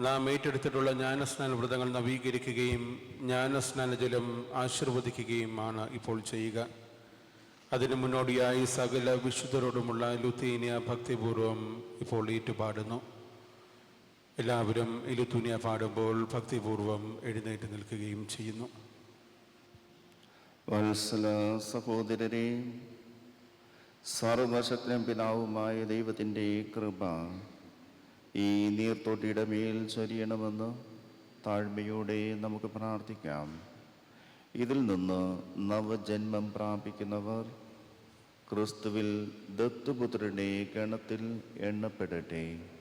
നാം ഏറ്റെടുത്തിട്ടുള്ള ജ്ഞാനസ്നാന വ്രതങ്ങൾ നവീകരിക്കുകയും ജ്ഞാനസ്നാന ജലം ആശീർവദിക്കുകയുമാണ് ഇപ്പോൾ ചെയ്യുക. അതിനു മുന്നോടിയായി സകല വിശുദ്ധരോടുമുള്ള ലുത്തീനിയ ഭക്തിപൂർവം ഇപ്പോൾ ഏറ്റുപാടുന്നു. എല്ലാവരും ഈ പാടുമ്പോൾ ഭക്തിപൂർവം എഴുന്നേറ്റ് നിൽക്കുകയും ചെയ്യുന്നു. വത്സല സഹോദരരെ സർവശക്തനും പിതാവുമായ ദൈവത്തിന്റെ കൃപ ഈ നീർത്തോട്ടിയുടെ മേൽ ചൊരിയണമെന്ന് താഴ്മയോടെ നമുക്ക് പ്രാർത്ഥിക്കാം. ഇതിൽ നിന്ന് നവജന്മം പ്രാപിക്കുന്നവർ ക്രിസ്തുവിൽ ദത്തുപുത്രനെ ഗണത്തിൽ എണ്ണപ്പെടട്ടെ.